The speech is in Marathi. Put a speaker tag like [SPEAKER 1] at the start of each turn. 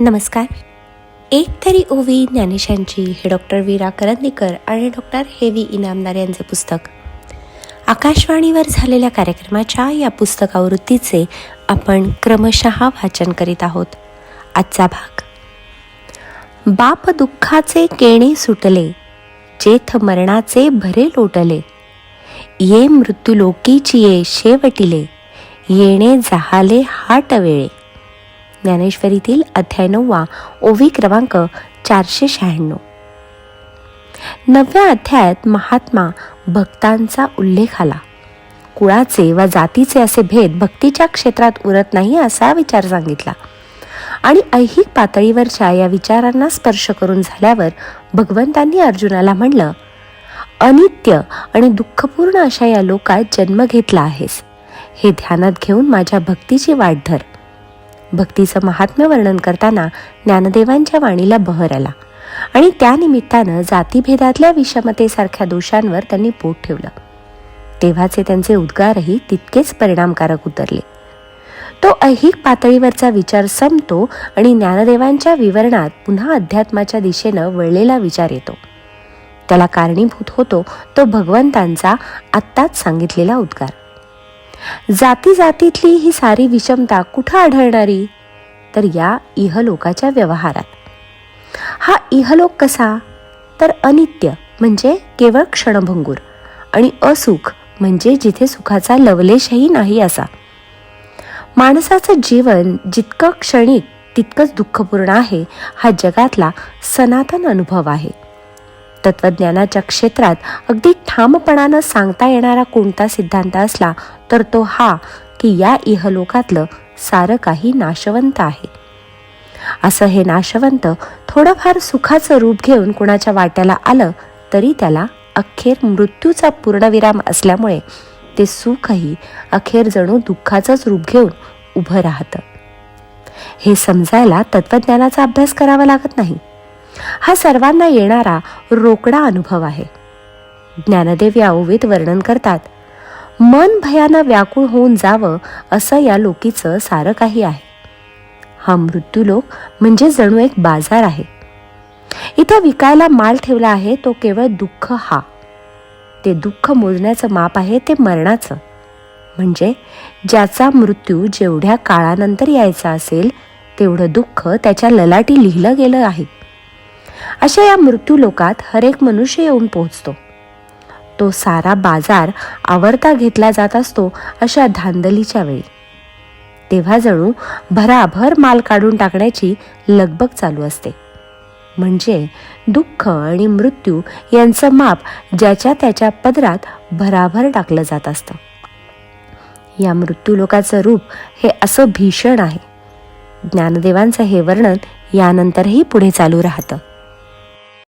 [SPEAKER 1] नमस्कार. एक तरी ओवी ज्ञानेशांची हे डॉक्टर वीरा करंदीकर आणि डॉक्टर हेवी इनामदार यांचे पुस्तक. आकाशवाणीवर झालेल्या कार्यक्रमाच्या या पुस्तकावृत्तीचे आपण क्रमशः वाचन करीत आहोत. आजचा भाग. बाप दुःखाचे केणे सुटले जेथ मरणाचे भरे लोटले. ये मृत्यू लोकीची ये शेवटिले येणे जहाले हाट वेळे ज्ञानेश्वरीतील अध्याय नववा ओवी क्रमांक चारशे शहाण्णव. नवव्या अध्यायात महात्मा भक्तांचा उल्लेख आला. कुळाचे व जातीचे असे भेद भक्तीच्या क्षेत्रात उरत नाही असा विचार सांगितला. आणि ऐहिक पातळीवरच्या या विचारांना स्पर्श करून झाल्यावर भगवंतांनी अर्जुनाला म्हणलं अनित्य आणि दुःखपूर्ण अशा या लोकात जन्म घेतला आहेस. हे ध्यानात घेऊन माझ्या भक्तीची वाट धर. भक्तीचं महात्म्य वर्णन करताना ज्ञानदेवांच्या वाणीला बहर आला. आणि त्यानिमित्तानं जातीभेदातल्या विषमतेसारख्या दोषांवर त्यांनी पोट ठेवलं. तेव्हाचे त्यांचे उद्गारही तितकेच परिणामकारक उतरले. तो ऐहिक पातळीवरचा विचार संपतो आणि ज्ञानदेवांच्या विवरणात पुन्हा अध्यात्माच्या दिशेनं वळलेला विचार येतो. त्याला कारणीभूत होतो तो भगवंतांचा आत्ताच सांगितलेला उद्गार. जाती जातीतली ही सारी विषमता कुठं आढळणारी? तर या इहलोकाच्या व्यवहारात. हा इहलोक कसा? तर अनित्य म्हणजे केवळ क्षणभंगूर आणि असुख म्हणजे जिथे सुखाचा लवलेशही नाही असा. माणसाचं जीवन जितकं क्षणिक तितकंच दुःखपूर्ण आहे हा जगातला सनातन अनुभव आहे. तत्वज्ञानाच्या क्षेत्रात अगदी ठामपणानं सांगता येणारा कोणता सिद्धांत असला तर तो हा की या इहलोकातलं सारं काही नाशवंत आहे. असं हे नाशवंत थोडंफार सुखाचं रूप घेऊन कुणाच्या वाट्याला आलं तरी त्याला अखेर मृत्यूचा पूर्णविराम असल्यामुळे ते सुखही अखेर जणू दुःखाचंच रूप घेऊन उभं राहतं. हे समजायला तत्वज्ञानाचा अभ्यास करावा लागत नाही. हा सर्वांना येणारा रोकडा अनुभव आहे. ज्ञानदेव या ओवीत वर्णन करतात मन भयानं व्याकुळ होऊन जावं असं या लोकीचं सारं काही आहे. हा मृत्यूलोक म्हणजे जणू एक बाजार आहे. इथं विकायला माल ठेवला आहे तो केवळ दुःख हा. ते दुःख मोजण्याचं माप आहे ते मरणाचं. म्हणजे ज्याचा मृत्यू जेवढ्या काळानंतर यायचा असेल तेवढं दुःख त्याच्या ललाटी लिहिलं गेलं आहे. अशा या मृत्यू लोकात हरेक मनुष्य येऊन पोहोचतो. तो सारा बाजार आवरता घेतला जात असतो अशा धांदलीच्या वेळी. तेव्हा जणू भराभर माल काढून टाकण्याची लगबग चालू असते. म्हणजे दुःख आणि मृत्यू यांचं माप ज्याच्या त्याच्या पदरात भराभर टाकलं जात असतं. या मृत्यूलोकाचं रूप हे असं भीषण आहे. ज्ञानदेवांचं हे वर्णन यानंतरही पुढे चालू राहतं.